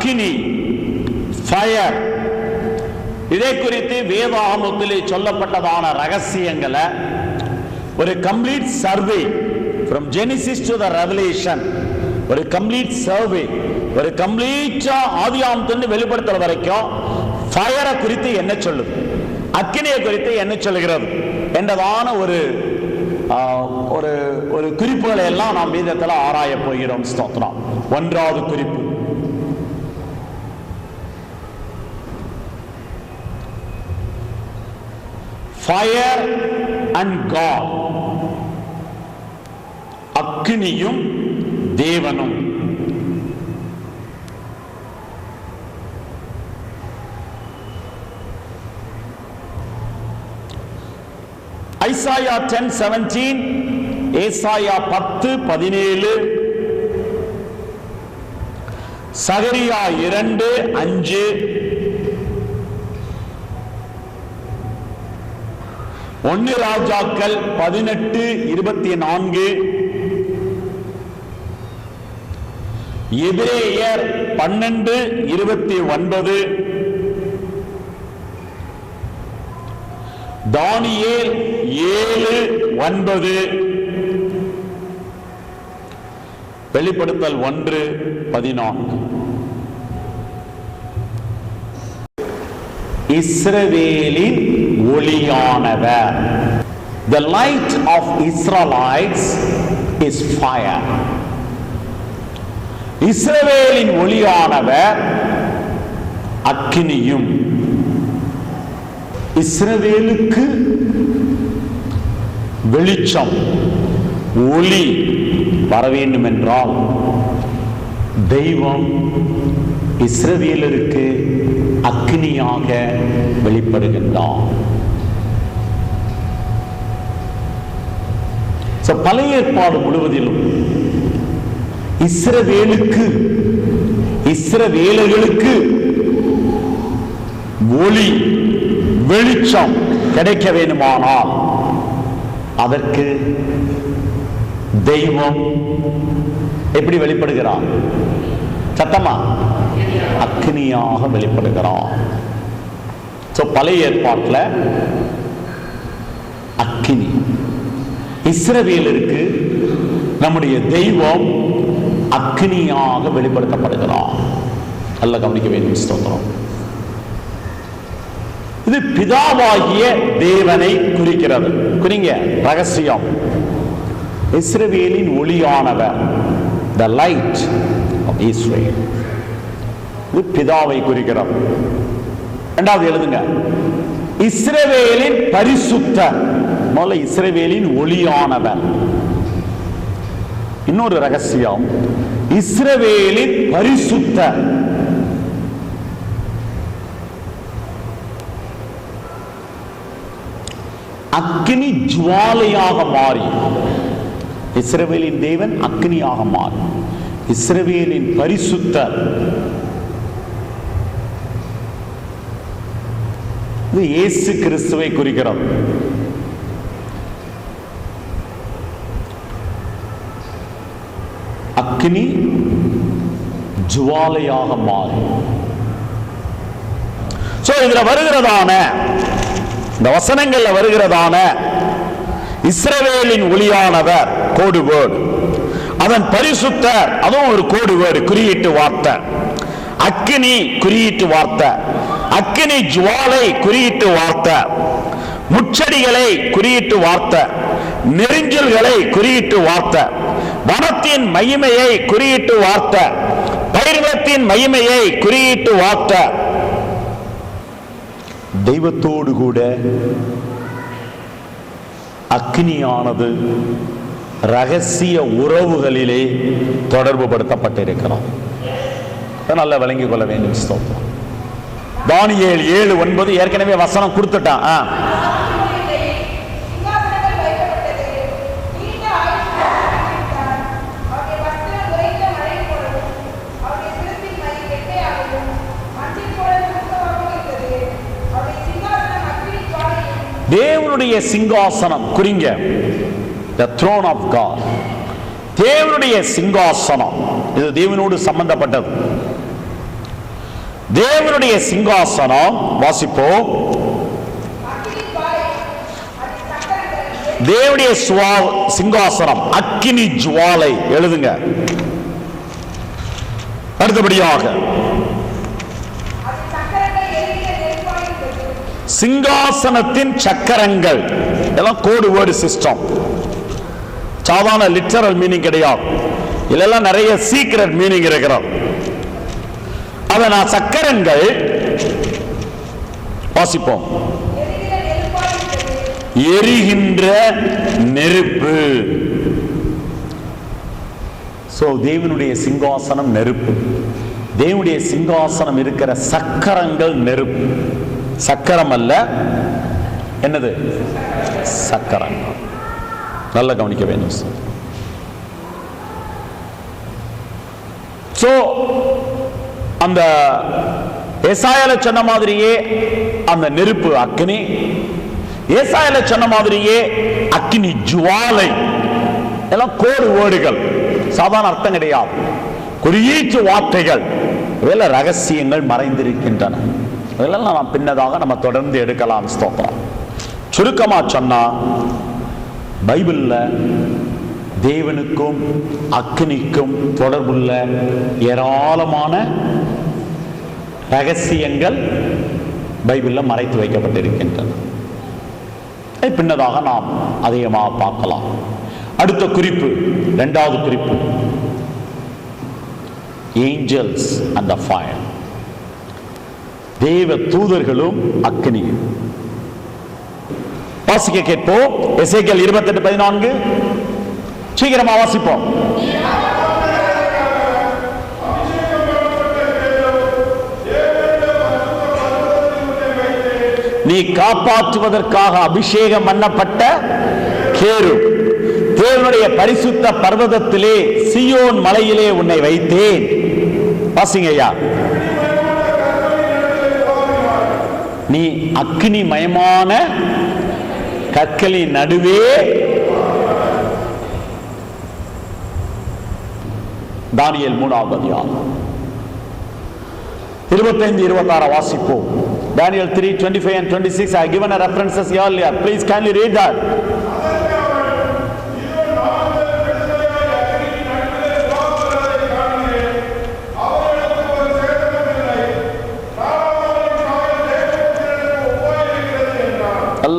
அக்கினி ஃபயர் இதை குறித்து வேதாகமத்திலே சொல்லப்பட்டதான ரகசியங்களை ஒரு complete survey from Genesis to the Revelation ஒரு கம்ப்ளீட் சர்வே ஒரு கம்ப்ளீட்டா ஆதியாமத்திலிருந்து வெளிப்படுத்துற வரைக்கும் ஃபயரை குறித்து என்ன சொல்லுது? அக்கினியை குறித்து என்ன சொல்லுகிறது? என்றதான ஒரு ஒரு ஒரு குறிப்புகளை எல்லாம் நாம் வீதத்தில் ஆராய போகிறோம் ஸ்தோத்திரம். ஒன்றாவது குறிப்பு. ஃபயர் அண்ட் காட் அக்னியும் தேவனும் ஐசாயா டென் செவன்டீன் ஏசாயா பத்து பதினேழு சகரியா இரண்டு அஞ்சு ஒன்னு ராஜாக்கள் பதினெட்டு இருபத்தி நான்கு. எபிரேயர் பன்னெண்டு இருபத்தி ஒன்பது. தானியேல் ஏழு ஒன்பது. வெளிப்படுத்தல் ஒன்று பதினான்கு. இஸ்ரவேலின் ஒளியானவர். The light of Israelites is fire இஸ்ரவேலின் ஒளியானவர் அக்கினியும். இஸ்ரவேலுக்கு வெளிச்சம் ஒளி வர வேண்டும் என்றால் தெய்வம் இஸ்ரவேலருக்கு அக்னியாக வெளிப்படுகின்றான். பழைய ஏற்பாடு முழுவதிலும் இஸ்ரவேலுக்கு இஸ்ரவேலர்களுக்கு ஒளி வெளிச்சம் கிடைக்க வேண்டுமானால் அதற்கு தெய்வம் எப்படி வெளிப்படுகிறார்? சத்தமா? அக்னியாக வெளிப்படுகிறார். பழைய ஏற்பாட்டில் அக்கினி இஸ்ரவேலருக்கு நம்முடைய தெய்வம் அக்னியாக வெளிப்படுத்தப்படுகிறார் நல்ல கவனிக்க வேண்டும் ஸ்தோத்திரம். இது பிதாவாகிய தேவனை குறிக்கிறது. குறிங்க ரகசியம். இஸ்ரவேலின் ஒளியானவர் த லைட் ஆஃப் இஸ்ரேல் இது பிதாவை குறிக்கிறது. இரண்டாவது எழுதுங்க. இஸ்ரவேலின் பரிசுத்தர். முதல்ல இஸ்ரவேலின் ஒளியானவன். இன்னொரு ரகசியம் இஸ்ரவேலின் பரிசுத்த. அக்னி ஜுவாலையாக மாறி. இஸ்ரவேலின் தேவன் அக்னியாக மாறி. இஸ்ரவேலின் பரிசுத்த. இது இயேசு கிறிஸ்துவை குறிக்கிறது அக்னி ஜுவாலையாக மாறும். சோ இதுல வருகிறதான இந்த வசனங்கள்ல வருகிறதான இஸ்ரவேலின் ஒளியானவர் கோடு வேர்டு. அதன் பரிசுத்தர் அதுவும் ஒரு கோடு வேர்டு குறியீட்டு வார்த்தை. அக்கினி குறியீட்டு வார்த்தை. அக்கினி ஜுவாலை குறியீட்டு வார்த்தை. முச்சடிகளை குறியீட்டு வார்த்தை. நெருஞ்சல்களை குறியிட்டு வார்த்த. வனத்தின் மகிமையை குறியிட்டு வார்த்த. பயிர்வத்தின் மகிமையை குறியிட்டு வார்த்த. தெய்வத்தோடு கூட அக்னியானது ரகசிய உறவுகளிலே தொடர்பு படுத்தப்பட்டிருக்கிறோம் நல்லா விளங்கிக் கொள்ள வேண்டும் ஸ்தோத்திரம். தானியேல் ஏழு ஒன்பது ஏற்கனவே வசனம் கொடுத்துட்டான். தேவனுடைய சிங்காசனம் குறிங்க. த த்ரோன் ஆஃப் காட் தேவனுடைய சிங்காசனம். இது தேவனோடு சம்பந்தப்பட்டது. தேவனுடைய சிங்காசனம் வாசிப்போம். தேவனுடைய சுவா- சிங்காசனம் அக்கினி ஜுவாலை எழுதுங்க. அடுத்தபடியாக அதில் சக்கரங்கள் எரிகிற நெருப்பாயிருந்தது சிங்காசனத்தின் சக்கரங்கள். எல்லாம் கோடு வேர்டு சிஸ்டம் சாதாரண லிட்டரல் மீனிங் கிடையாது. இதெல்லாம் நிறைய சீக்ரெட் மீனிங் இருக்கிறது. அதை நான் சக்கரங்கள் வாசிப்போம். எரிகின்ற நெருப்பு. சோ தேவனுடைய சிங்காசனம் நெருப்பு. தேவனுடைய சிங்காசனம் இருக்கிற சக்கரங்கள் நெருப்பு. சக்கரம் அல்ல என்னது? சக்கரம். நல்லா கவனிக்க வேண்டும். சோ அந்த எசாயல சொன்ன மாதிரியே அந்த நெருப்பு அக்னி ஏசாயில சொன்ன மாதிரியே அக்னி ஜுவாலை. எல்லாம் கோடு வேர்டுகள். சாதாரண அர்த்தம் கிடையாது. குறியீச்சு வார்த்தைகள். வேலை ரகசியங்கள் மறைந்திருக்கின்றன. இதெல்லாம் நாம் பின்னதாக நம்ம தொடர்ந்து எடுக்கலாம் ஸ்தோத்திரம். சுருக்கமா சொன்னா பைபிள்ல தேவனுக்கும் அக்னிக்கும் தொடர்புள்ள ஏராளமான ரகசியங்கள் பைபிளில் மறைத்து வைக்கப்பட்டிருக்கின்றன. பின்னதாக நாம் அதிகமாக பார்க்கலாம். அடுத்த குறிப்பு இரண்டாவது குறிப்பு. ஏஞ்சல்ஸ் அந்த ஃபயர் தேவ தூதர்களும் அக்னியும் வாசிக்க கேட்போம். எசேக்கியேல் இருபத்தெட்டு பதினான்கு. சீக்கிரமா வாசிப்போம். நீ காப்பாற்றுவதற்காக அபிஷேகம் பண்ணப்பட்ட கேரு. தேவனுடைய பரிசுத்த பர்வதத்திலே சியோன் மலையிலே உன்னை வைத்தேன். வாசிங்க ஐயா. நீ அக்னி மயமான கற்களின் நடுவே தானியல் மூணாவது அதிகாரம் இருபத்தைந்து இருபத்தாறு வாசிப்போம் Daniel 3 25 and 26 I given a references earlier please kindly read that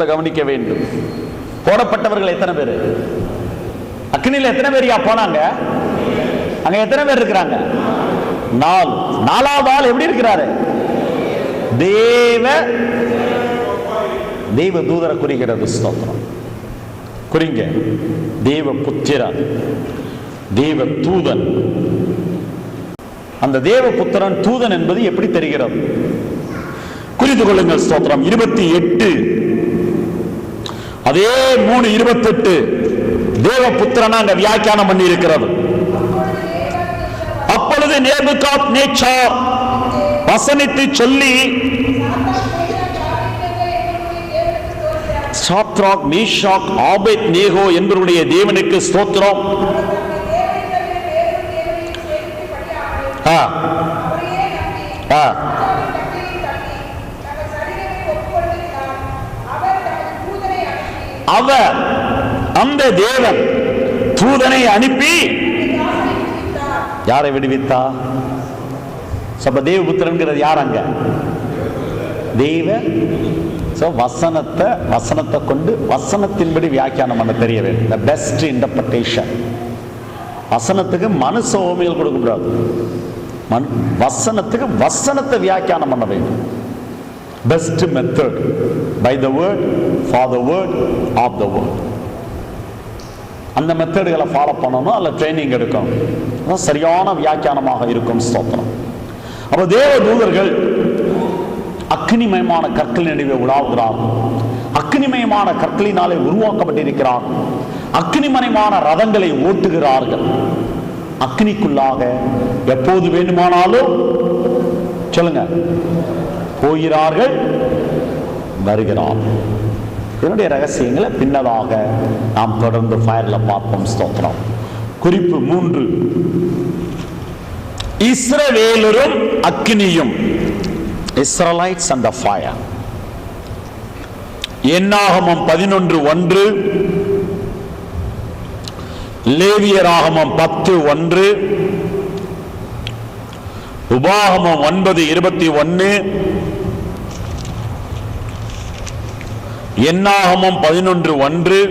நல்ல கவனிக்க வேண்டும். போடப்பட்டவர்கள் எத்தனை பேர்? அக்னியில் எத்தனை பேர் போனாங்க? அங்க எத்தனை பேர் இருக்கிறாங்க? நாலு. நாலாவது ஆள் எப்படி இருக்கிறாரு? தேவ தெய்வ தூதர குறிக்கிறது ஸ்தோத்திரம். குறிங்க. தெய்வ புத்திரன் தெய்வ தூதன். அந்த தேவ புத்திரன் தூதன் என்பது எப்படி தெரிகிறது? குறித்து கொள்ளுங்கள் ஸ்தோத்திரம். இருபத்தி எட்டு. அதே மூணு இருபத்தெட்டு தேவ புத்திரனா அங்க வியாக்கியானம் பண்ணி இருக்கிறது அப்பொழுது நேபுகாத் நேச்சா வசனித்து சொல்லி சாத்ராக் மீஷாக் ஆபேத் நேகோ என்பவருடைய தேவனுக்கு ஸ்தோத்திரம். ஆ, ஆ. அவர் அந்த தேவன் தூதனை அனுப்பி யாரை விடுவித்தா? சப்ப தேவபுத்திரன்கிறது யார் அங்க? தெய்வ So, வசனத்தை வசனத்தை கொண்டு வசனத்தின்படி வியாக்கியானம் பண்ண தெரிய வேண்டும். த பெஸ்ட் இன்டர்பிரேஷன் வசனத்துக்கு மனுஷ ஓமையில் கொடுக்கக்கூடாது. மன் வசனத்துக்கு வசனத்தை வியாக்கியானம் பண்ண வேண்டும். Best method by the word for the word of the word அந்த மெத்தடுகளை ஃபாலோ பண்ணணும் அல்ல ட்ரைனிங் எடுக்கணும். அதான் சரியான வியாக்கியானமாக இருக்கும் ஸ்தோத்திரம். அப்போ தேவ தூதர்கள் அக்னிமயமான கற்கள் நடுவே உலாவுகிறார். அக்னிமயமான கற்களினாலே உருவாக்கப்பட்டிருக்கிறார். அக்னிமயமான ரதங்களை ஓட்டுகிறார்கள். அக்னிக்குள்ளாக எப்போது வேண்டுமானாலும் சொல்லுங்க. போகிறார்கள். வருகிறார். இதனுடைய ரகசியங்களை பின்னதாக நாம் தொடர்ந்து ஃபயர்ல பார்ப்போம் ஸ்தோத்திரம். குறிப்பு மூன்று. இஸ்ரவேலரும் அக்னியும் இஸ்ரலைட்ஸ் அண்ட் த ஃபயர் என்னாகமம் பதினொன்று ஒன்று. லேவியராகமம் பத்து ஒன்று. உபாகமம் ஒன்பது இருபத்தி ஒன்னு. என்னாகமம் பதினொன்று ஒன்று.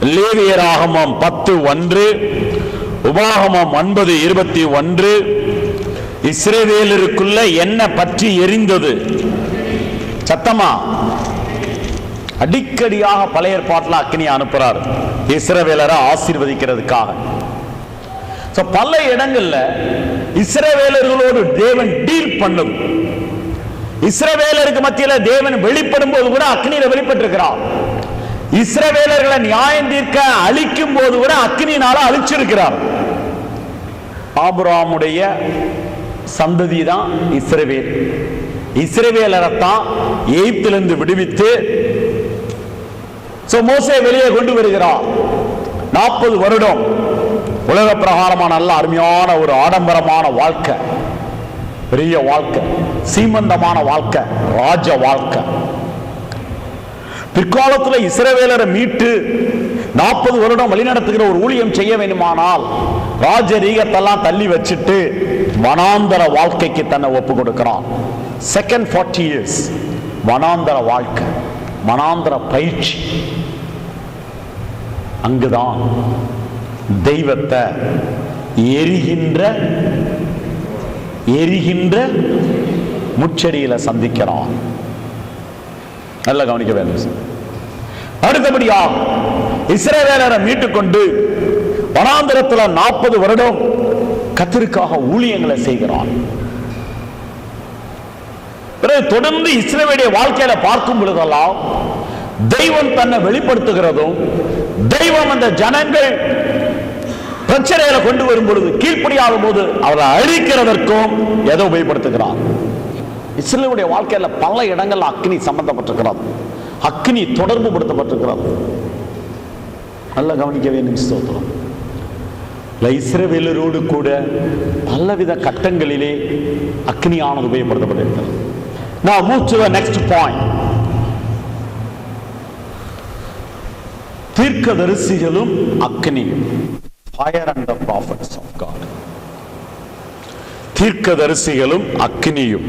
லேவியராகமம் பத்து ஒன்று. உபாகமம் ஒன்பது இருபத்தி ஒன்று. இஸ்ரவேலருக்குள்ள என்ன பற்றி எரிந்தது? சத்தமா? அடிக்கடியாக பழைய ஏற்பாட்டில் அக்னி அனுப்புறார். இஸ்ரவேலரை ஆசீர்வதிக்கிறதுக்காக. பல இடங்கள்ல இஸ்ரவேலர்களோடு தேவன் டீல் பண்ணும் இஸ்ரவேலருக்கு மத்தியில தேவன் வெளிப்படும் போது கூட அக்னியில வெளிப்பட்டிருக்கிறார். இஸ்ரவேலர்களை நியாயம் தீர்க்க அழிக்கும் போது கூட அக்னியினால அழிச்சிருக்கிறார். ஆபுராமுடைய சந்ததி தான் இஸ்ரவேல். இஸ்ரவேலரை தான் விடுவித்து சோ மோசே வெளியே கொண்டு வருகிறார். நாற்பது வருடம் உலக பிரகாரமான நல்ல அருமையான ஒரு ஆடம்பரமான வாழ்க்கை. பெரிய வாழ்க்கை. சீமந்தமான வாழ்க்கை. ராஜ வாழ்க்கை. பிற்காலத்தில் இஸ்ரவேலரை மீட்டு நாற்பது வருடம் வழிநடத்துகிற ஒரு ஊழியம் செய்ய வேண்டுமானால் ராஜரீகத்தெல்லாம் தள்ளி வச்சுட்டு வனாந்தர வாழ்க்கைக்கு தன்னை ஒப்பு கொடுக்கிறான். செகண்ட் ஃபார்ட்டி இயர்ஸ் வனாந்தர வாழ்க்கை. வனாந்தர பயிற்சி. அங்குதான் தெய்வத்தை எரிகின்ற எரிகின்ற முச்சடியில சந்திக்கிறான். நல்லா கவனிக்க வேண்டும் அடுத்தபடியா அடுத்தபடியா இஸ்ரவேலரை மீட்டுக்கொண்டு வனாந்திரத்துல நாற்பது வருடம் கத்திற்காக ஊழியங்களை செய்கிறான். பிறகு தொடர்ந்து இஸ்ரவேலுடைய வாழ்க்கையில பார்க்கும் பொழுதெல்லாம் தெய்வம் தன்னை வெளிப்படுத்துகிறதும் தெய்வம் அந்த ஜனங்கள் பிரச்சனையில கொண்டு வரும் பொழுது கீழ்ப்படியாத போது அவரை அழிக்கிறதற்கும் எதை உபயோகப்படுத்துகிறான் இஸ்ரேலுடைய வாழ்க்கையில பல இடங்கள்ல அக்னி சம்பந்தப்பட்டிருக்கிறது. அக்னி தொடர்பு படுத்தப்பட்டிருக்கிறது. நல்ல கவனிக்க வேண்டும் ஸ்தோத்திரம். இஸ்ரவேலரோடு கூட பலவித கட்டங்களிலே அக்னியானது உபயோகப்படுத்தப்பட்டிருக்கிறது. நான் மூச்சு நெக்ஸ்ட் பாயிண்ட் தீர்க்கதரிசிகளும் அக்னியும் fire and the prophets of God தீர்க்கதரிசிகளும் அக்னியும்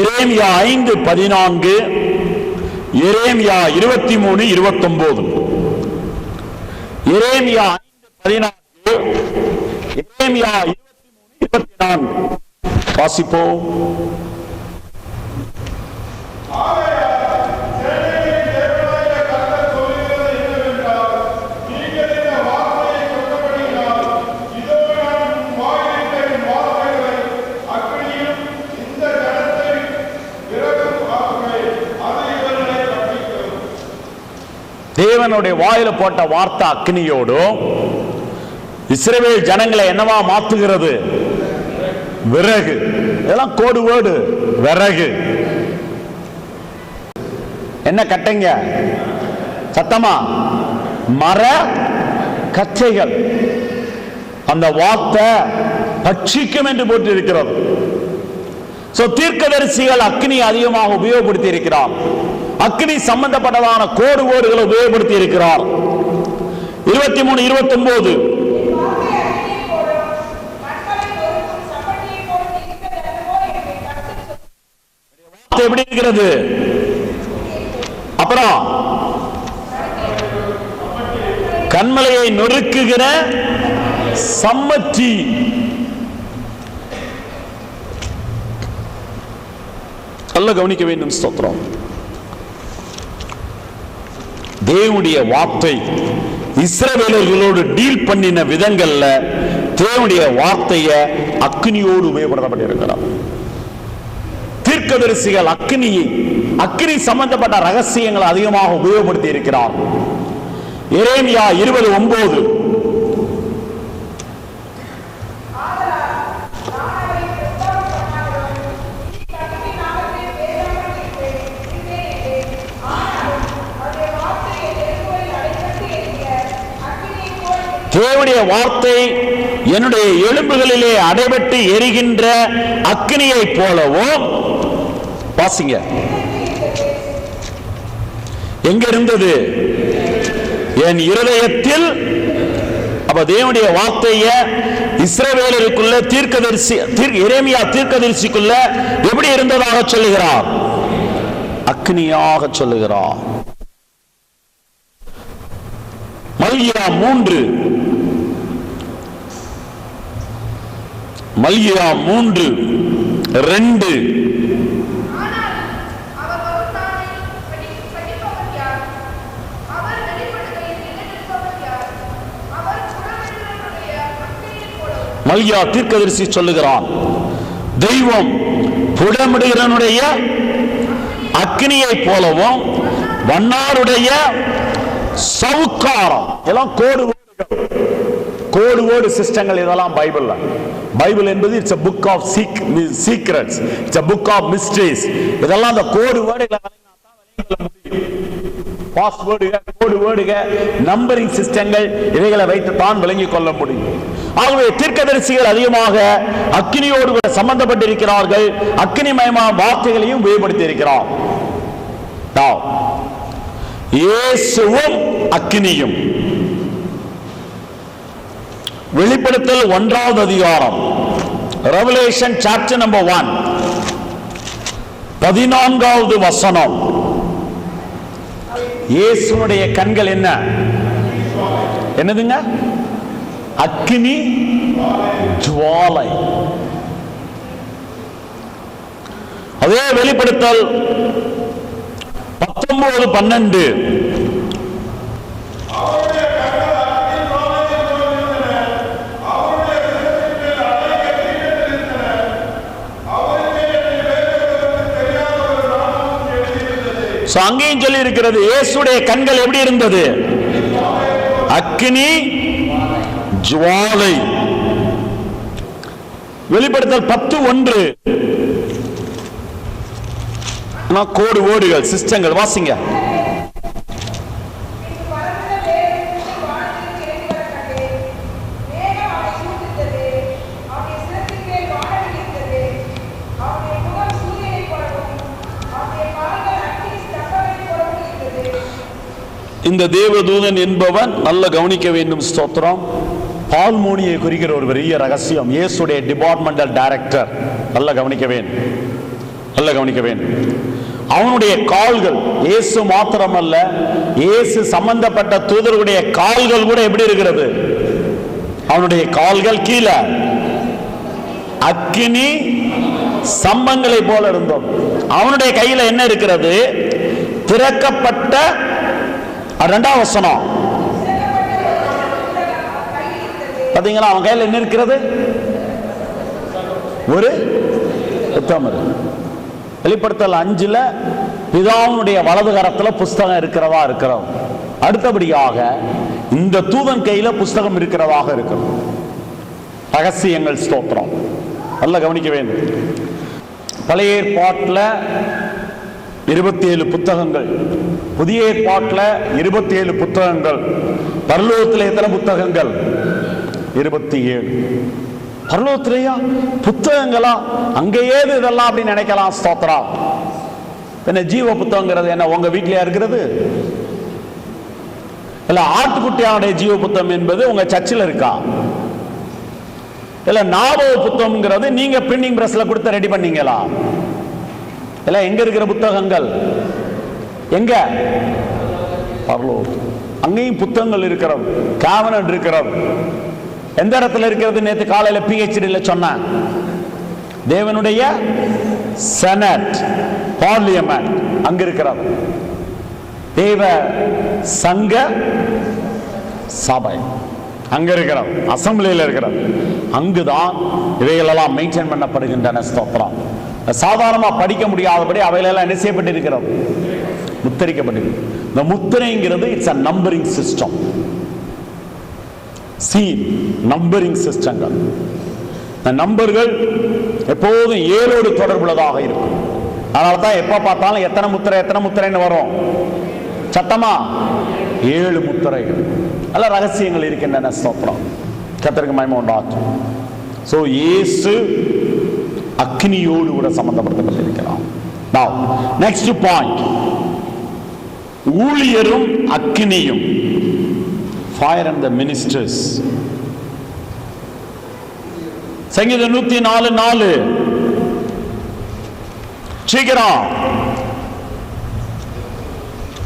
இரேமியா ஐந்து பதினான்கு. இரேமியா இருபத்தி மூணு இருபத்தி ஒன்பது இரேமியா ஐந்து பதினான்கு. இரேமியா இருபத்தி மூணு இருபத்தி நான்கு. வாசிப்போம். தேவனுடைய வாயில போட்ட வார்த்தை அக்னியோடும் இஸ்ரேல் ஜனங்களை என்னவா மாத்துகிறது? விறகு. இதெல்லாம் கோடு வேடு விறகு. என்ன கட்டைங்க? சத்தமா? மர கச்சைகள் அந்த வார்த்தை பட்சிக்கும் என்று போட்டு இருக்கிறது தீர்க்கதரிசிகள் அக்னி அதிகமாக உபயோகப்படுத்தி இருக்கிறார் அக்னி சம்பந்தப்பட்டதான கோடு கோடுகளை உபயோகப்படுத்தி இருக்கிறார். இருபத்தி மூணு இருபத்தி ஒன்பது எப்படி இருக்கிறது? அப்புறம் கண்மலையை நொறுக்குகிற சம்மத்தி. நல்ல கவனிக்க வேண்டும் ஸ்தோத்திரம். தேவனுடைய வார்த்தை இஸ்ரவேலர்களோடு டீல் பண்ணின விதங்கள்ல தேவனுடைய வார்த்தைய அக்னியோடு உபயோகப்படுத்தப்பட்டிருக்கிறார். தீர்க்கதரிசிகள் அக்னியை அக்னி சம்பந்தப்பட்ட ரகசியங்களை அதிகமாக உபயோகப்படுத்தி இருக்கிறார் இரேமியா இருபது ஒன்பது தேவனுடைய வார்த்தை என்னுடைய எலும்புகளிலே அடைபட்டு எரிகின்ற அக்னியைப் போலவும் வாசிங்க. எங்க இருந்தது என் இருதயத்தில். அப்ப தேவனுடைய வார்த்தைய இஸ்ரவேலருக்குள்ள தீர்க்கதரிசி தீர்க்க எரேமியா தீர்க்கதரிசிக்குள்ள எப்படி இருந்ததாக சொல்லுகிறார்? அக்னியாக சொல்லுகிறார். மல்யா மூன்று மல்கியா மூன்று ரெண்டு ஆனால் அவர் வருத்தானை படி படிப்பவர் யார் அவர் வெளிப்படுகையில் நிலை நிற்பவர் யார் அவர் மல்கியா மூன்று ரெண்டு. மல்யா தீர்க்கதரிசி சொல்லுகிறான் தெய்வம் புடமிடுகிறனுடைய அக்னியை போலவும் வண்ணாருடைய சவுக்காரம். எல்லாம் கோடு கோடு கோடு சிஸ்டங்கள் இதெல்லாம் பைபிள்ல. பைபிள் என்பது it's a book of secrets it's a book of mysteries இதெல்லாம் அந்த கோடு வேர்டுகளை பாஸ்வேர்டுக கோடு வேர்டுக நம்பரிங் சிஸ்டங்கள் இவைகளை வைத்து தான் விளங்கிக் கொள்ள முடியும். ஆகவே தீர்க்கதரிசிகள் அதிகமாக அக்னியோடு கூட சம்பந்தப்பட்டிருக்கிறார்கள். அக்னிமயமான வார்த்தைகளையும் உபயோகப்படுத்தி இருக்கிறார் இயேசுவும் அக்னியும் வெளிப்படுத்தல் ஒன்றாவது அதிகாரம். ரெவலேஷன் சாப்டர் நம்பர் ஒன் பதினான்காவது வசனம். இயேசுனுடைய கண்கள் என்ன? என்னதுங்க? அக்னி ஜுவாலை. அதே வெளிப்படுத்தல் பத்தொன்பது பன்னெண்டு. அங்கேயும் சொல்லி இருக்கிறது இயேசுடைய கண்கள் எப்படி இருந்தது? அக்னி ஜுவாலை வெளிப்படுத்தல் பத்து ஒன்று. கோடு ஓடுகள் சிஸ்டங்கள் வாசிங்க பின்பு பறந்த வேறொரு வானத்தில் இறங்கி வரக் கண்டேன். மேகம் அவனை சூழ்ந்திருந்தது. அவனுடைய சிரத்தின் மேல் வானவில் இருந்தது. அவனுடைய முகம் சூரியனைப் போலவும், அவனுடைய கால்கள் அக்கினி ஸ்தம்பங்களைப் போலவும் இருந்தது. இந்த தேவதூதன் என்பவன் நல்ல கவனிக்க வேண்டும் ஸ்தோத்திரம். பால்மோனியை குறிக்கிற ஒரு பெரிய ரகசியம் இயேசுடைய டிபார்ட்மெண்டல் டைரக்டர் நல்ல கவனிக்க வேண்டும் நல்ல கவனிக்க வேண்டும் அவனுடைய கால்கள் இயேசு மாத்திரமல்ல இயேசு சம்பந்தப்பட்ட தூதருடைய கால்கள் கூட எப்படி இருக்கிறது? அவனுடைய கால்கள் கீழே. அக்கினி சம்பங்களை போல இருந்தோம். அவனுடைய கையில என்ன இருக்கிறது? திறக்கப்பட்ட ரெண்டாம் வசனம். பாத்தீங்களா? அவன் கையில் என்ன இருக்கிறது? ஒரு புத்தகம் வெளிப்படுத்தல் அஞ்சுல பிதாவுடைய வலது கரத்துல புஸ்தகம் இருக்கிறதா இருக்கிறோம். அடுத்தபடியாக இந்த தூதன் கையில புஸ்தகம் இருக்கிறதாக இருக்கும் ரகசியங்கள் ஸ்தோத்திரம். நல்லா கவனிக்க வேண்டும். பழைய ஏற்பாட்டில் இருபத்தி ஏழு புத்தகங்கள். புதிய ஏற்பாட்டில் இருபத்தி ஏழு புத்தகங்கள். பரலோகத்தில் எத்தனை புத்தகங்கள்? இருபத்தி ஏழு பரலோகத்திலேயா? புத்தகங்களா? அங்கேயே ஏது இதெல்லாம் அப்படின்னு நினைக்கலாம் ஸ்தோத்ரா என்ன ஜீவ புத்தகங்கிறது என்ன? உங்க வீட்டிலயா இருக்கிறது? இல்ல ஆட்டுக்குட்டியானுடைய ஜீவ புத்தகம் என்பது உங்க சர்ச்சில் இருக்கா? இல்ல ஞாபக புத்தகம்ங்கிறது நீங்க பிரிண்டிங் பிரஸ்ல கொடுத்து ரெடி பண்ணீங்களா? எல்லாம் எங்க இருக்கிற புத்தகங்கள்? எங்க? பரலோகம் அங்கேயும் புத்தகங்கள் இருக்கிறோம். கேவனட் இருக்கிறோம். எந்த இடத்துல இருக்கிறது? நேற்று காலையில் பிஹெச்டியில் சொன்னேன். தேவனுடைய செனட் பார்லியமெண்ட் அங்க இருக்கிறார். தேவ சங்க சபை அங்க இருக்கிறார். அசம்பிளியில் இருக்கிறார். அங்குதான் இவைகளெல்லாம் மெயின்டைன் பண்ணப்படுகின்றன ஸ்தோத்திரம். சாதாரணமாக படிக்க முடியாதபடி அவையிலெல்லாம் என்ன செய்யப்பட்டிருக்கிறது? முத்தரிக்கப்பட்டிருக்கு இந்த முத்திரைங்கிறது it's a numbering system scene numbering சிஸ்டங்கள் இந்த நம்பர்கள் எப்போதும் ஏழோடு தொடர்புள்ளதாக இருக்கும். அதனால தான் எப்போ பார்த்தாலும் எத்தனை முத்திரை எத்தனை முத்திரைன்னு வரும்? சத்தமா? ஏழு முத்திரைகள். நல்ல ரகசியங்கள் இருக்கின்றன ஸ்தோத்திரம். கத்திரிக்கு மயமா உண்டாகும் ஸோ இயேசு அக்னியோடு கூட சம்பந்தப்படுத்தப்பட்டிருக்கிறார் Now, next ஊழியரும் அக்னியும். ஃபயர் அண்ட் த மினிஸ்டர்ஸ் சங்கீதம் நூத்தி நாலு நாலு. சீக்கிரம்.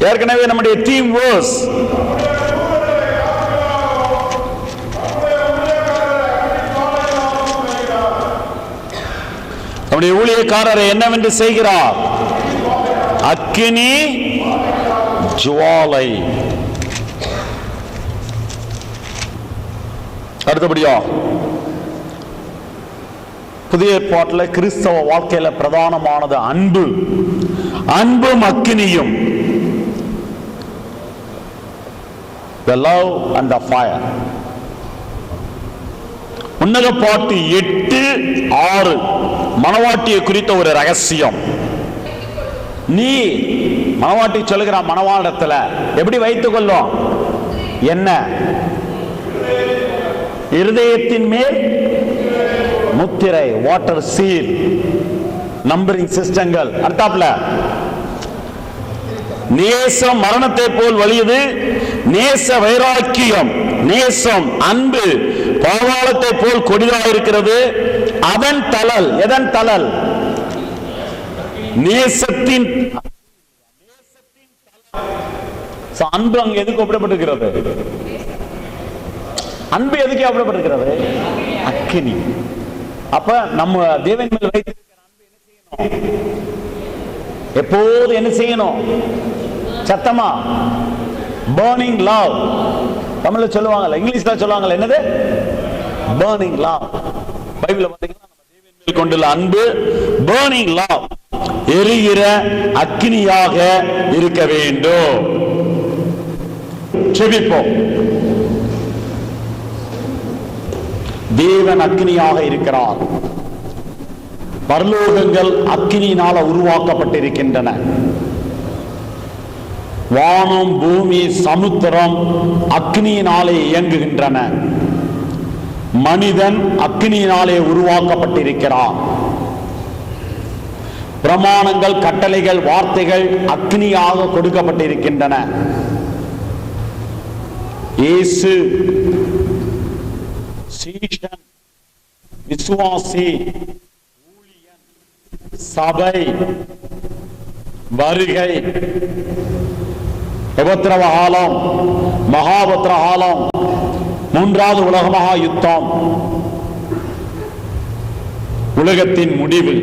ஏற்கனவே நம்முடைய தீம் வேர்ஸ் நம்முடைய ஊழியக்காரரை என்னவென்று செய்கிறார்? அக்கினி ஜுவாலை. அடுத்தபடியா புதிய ஏற்பாட்டில் கிறிஸ்தவ வாழ்க்கையில பிரதானமானது அன்பு. அன்பும் அக்கினியும். The love and the fire. உன்னக பாட்டு எட்டு ஆறு. மனவாட்டியை குறித்த ஒரு ரகசியம். நீ மனவாட்டி சொல்லுகிற மனவாடத்துல எப்படி வைத்துக் கொள்ளும்? என்ன? இருதயத்தின் மேல் முத்திரை வாட்டர் சீல் நம்பரிங் சிஸ்டங்கள் அடுத்தாப்ல நேசம் மரணத்தை போல் வலியது நேச வைராக்கியம் நேசம் அன்பு. பாதாளத்தை போல் கொடிதாயிருக்கிறது. அதன் தளல் எதன் தளல்? நேசத்தின் அன்பு அங்க எதுக்கு ஒப்பிடப்பட்டிருக்கிறது? அன்பு எதுக்கு ஒப்பிடப்பட்டிருக்கிறது? அக்கினி. அப்ப நம்ம தேவன் மேல் வைத்திருக்கிற எப்போது என்ன செய்யணும்? சத்தமா? பர்னிங் லவ் தமிழ்ல சொல்லுவாங்கல்ல இங்கிலீஷ்ல சொல்லுவாங்கல்ல என்னது? பேர்னிங் லவ் பைபிள்ல பாத்தீங்கன்னா கொண்டுள்ள அன்பு பேர்னிங் லவ் எரிகிற அக்னியாக இருக்க வேண்டும். செபிப்போம். தேவன் அக்னியாக இருக்கிறார். பரலோகங்கள் அக்னியினால உருவாக்கப்பட்டிருக்கின்றன. வானம் பூமி சமுத்திரம் அக்னியினாலே இயங்குகின்றன. மனிதன் அக்னியினாலே உருவாக்கப்பட்டிருக்கிறான். பிரமாணங்கள் கட்டளைகள் வார்த்தைகள் அக்னியாக கொடுக்கப்பட்டிருக்கின்றன. இயேசு சீஷன் விசுவாசி ஊழியன் சபை வருகை உபத்திரவ காலம் மகாபத்திர காலம் மூன்றாவது உலக மகா யுத்தம். உலகத்தின் முடிவு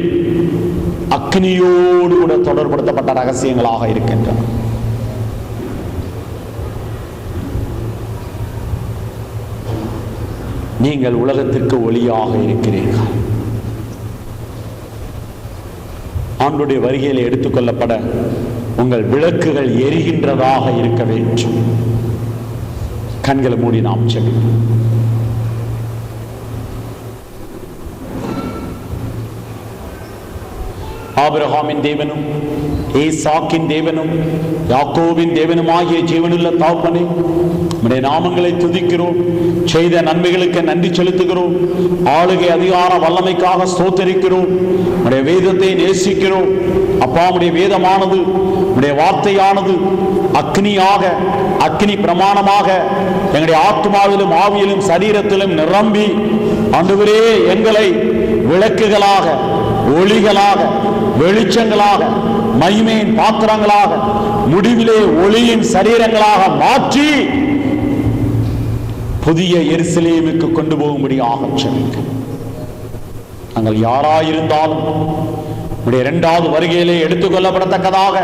அக்னியோடு கூட தொடர்படுத்தப்பட்ட ரகசியங்களாக இருக்கின்றன. நீங்கள் உலகத்திற்கு ஒளியாக இருக்கிறீர்கள். ஆண்டுடைய வருகையில் எடுத்துக்கொள்ளப்பட உங்கள் விளக்குகள் எரிகின்றதாக இருக்க வேண்டும். கண்களை மூடி நாம் செல்வோம் ஆபிரகாமின் தேவனும் ஈசாக்கின் தேவனும் யாக்கோவின் தேவனும் ஆகிய ஜீவனுள்ள தாப்பனே உடைய நாமங்களை துதிக்கிறோம். செய்த நன்மைகளுக்கு நன்றி செலுத்துகிறோம். ஆளுகை அதிகார வல்லமைக்காக ஸ்தோத்தரிக்கிறோம். உடைய வேதத்தை நேசிக்கிறோம். அப்பா உடைய வேதமானது உடைய வார்த்தையானது அக்னியாக அக்னி பிரமாணமாக எங்களுடைய ஆத்மாவிலும் ஆவியிலும் சரீரத்திலும் நிரம்பி அன்றுவரே எங்களை விளக்குகளாக ஒளிகளாக வெளிச்சங்களாக மகிமையின் பாத்திரங்களாக முடிவிலே ஒளியின் சரீரங்களாக மாற்றி புதிய எருசலேமுக்கு கொண்டு போகும்படியாக செவிக்க நாங்கள் யாராயிருந்தாலும் உடைய இரண்டாவது வருகையிலே எடுத்துக்கொள்ளப்படத்தக்கதாக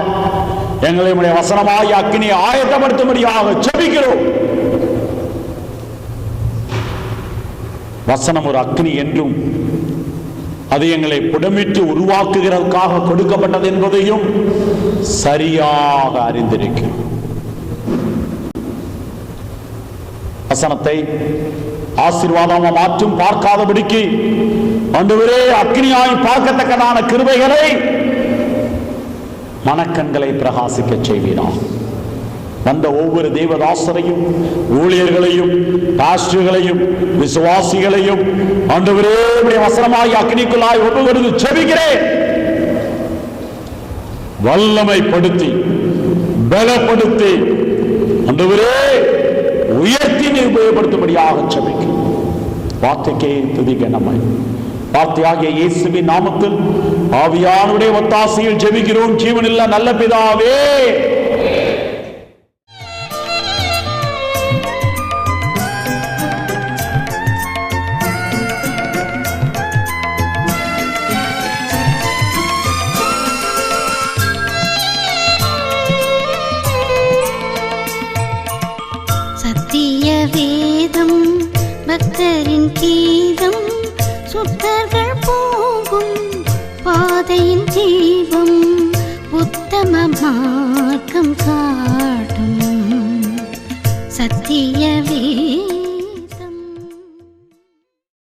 எங்களை உடைய வசனமாய் அக்னி ஆயத்தப்படுத்தும்படியாக செபிக்கிறோம் வசனம் ஒரு அக்னி என்றும் அது எங்களை புடமிட்டு உருவாக்குகிறதுக்காக கொடுக்கப்பட்டது என்பதையும் சரியாக அறிந்திருக்கிறோம். வசனத்தை ஆசீர்வாதமா மாற்றும் பார்க்காதபடிக்கு ஆண்டவரே அக்னியாய் பார்க்கத்தக்கதான கிருபைகளை மனக்கண்களை பிரகாசிக்க செய்வீராக வந்த ஒவ்வொரு தேவதாசரையும் ஊழியர்களையும் பாஸ்டர்களையும் விசுவாசிகளையும் ஆண்டவரே வசனமாய் அக்னிக்குள்ளாய் ஒப்பு செவிக்கிறேன் செபிக்கிறேன். வல்லமைப்படுத்தி பலப்படுத்தி ஆண்டவரே தெரியப்படுத்தும்படியாக சபைக்கு வார்த்தைக்கே துதிக்க நம்மை. வார்த்தையாகிய இயேசுவின் நாமத்தில் ஆவியானுடைய ஒத்தாசையில் ஜெபிக்கிறோம். ஜீவனில்ல நல்ல பிதாவே.